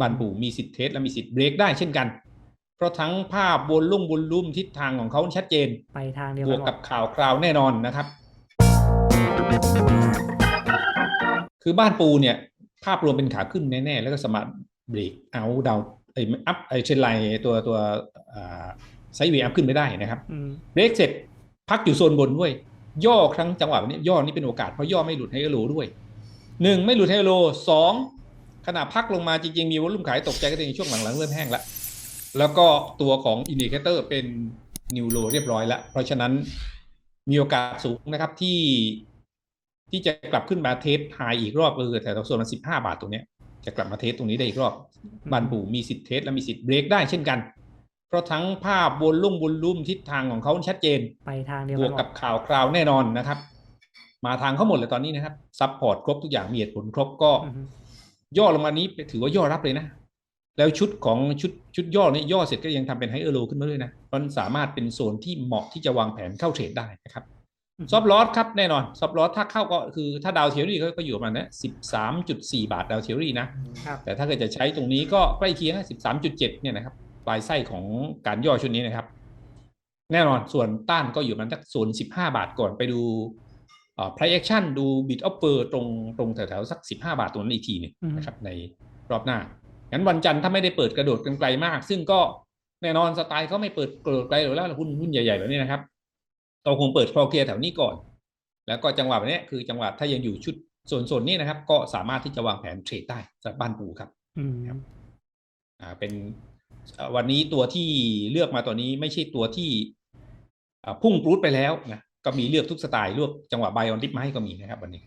บ้านปู่มีสิทธิ์เทสและมีสิทธิ์เบรกได้เช่นกัน เพราะทั้งภาพบนลุ่งบนลุ่มทิศทางของเขาชัดเจน ไปทางเดียวบกัวนกหมกัดบข่าวคราวแน่นอนนะครับ คือบ้านปูเนี่ย ภาพรวมเป็นขาขึ้นแน่ๆ แล้วก็สามารถเบรกเอาดาวไอ้อัพไอ้เชนไลน์ตัวตัวไซด์เวย์อัพขึ้นไม่ได้นะครับอืมเบรกเสร็จพักอยู่โซนบนด้วย ย่อครั้งจังหวะแบบนี้ย่อนี่เป็นโอกาสเพราะย่อไม่หลุดให้โลด้วยหนึ่งไม่หลุดให้โลสอง ขณะพักลงมาจริง ๆ มีวอลุ่มขายตกใจก็ในช่วงหลังๆเริ่มแห้งแล้วแล้วก็ตัวของอินดิเคเตอร์เป็นนิวโลเรียบร้อยแล้ว เพราะฉะนั้นมีโอกาสสูงนะครับที่ที่จะกลับขึ้นมาเทสไฮอีกรอบก็คือแถวโซนมันสิบห้าบาทตรงเนี้ยจะกลับมาเทสตรงนี้ได้อีกรอบบ้านปู่มีสิทธิ์เทสและมีสิทธิ์เบรกได้เช่นกัน เพราะทั้งภาพบนลุ่งบนลุ่มทิศทางของเขาชัดเจน ไปทางเดียวบกัวนกหมกัดบข่าวคราวแน่นอนนะครับ มาทางเขาหมดเลยตอนนี้นะครับซัพพอร์ตครบทุกอย่างมีเหตุผลครบก็อือฮึ ย่อลงมานี้ถือว่าย่อรับเลยนะ แล้วชุดของชุดชุดย่อนี้ย่อเสร็จก็ยังทำเป็นไฮเออร์โลขึ้นมาด้วยนะมันสามารถเป็นโซนที่เหมาะที่จะวางแผนเข้าเทรดได้นะครับซอฟต์ลอสครับแน่นอนซอฟต์ลอสถ้าเข้าก็คือถ้าดาวเทอรี่ก็อยู่ประมาณนะสิบสามจุดสี่บาทดาวเทอรี่นะครับแต่ถ้าเกิดจะใช้ตรงนี้ก็ใกล้เคียงนะสิบสามจุดเจ็ดเนี่ยนะครับปลายไส้ของการย่อชุดนี้นะครับ แน่นอนส่วนต้านก็อยู่ประมันสักส่วนสิบห้าบาทก่อนไปดู เอ่อ price action ดู bid offer ตรงตรงแถวๆสักสิบห้าบาทตรงนั้นอีกทีหนึงนะครับในรอบหน้า งั้นวันจันทร์ถ้าไม่ได้เปิดกระโดดกันไกลมาก ซึ่งก็แน่นอนสไตล์เขาไม่เปิดกระโดดไกลอยู่แล้วหุ้นหุ้นใหญ่ๆแบบนี้นะครับเราคงเปิดคลอเคลียร์แถวนี้ก่อน แล้วก็จังหวะแบบนี้คือจังหวะถ้ายังอยู่ชุดโซนๆนี้นะครับ ก็สามารถที่จะวางแผนเทรดได้สำหรับบ้านปูครับอืมครับอ่าเป็นเอ่อวันนี้ตัวที่เลือกมาตัวนี้ไม่ใช่ตัวที่อ่าพุ่งปรูดไปแล้วนะ ก็มีเลือกทุกสไตล์เลือกจังหวะไบออนดิฟมาให้ก็มีนะครับวันนี้ครั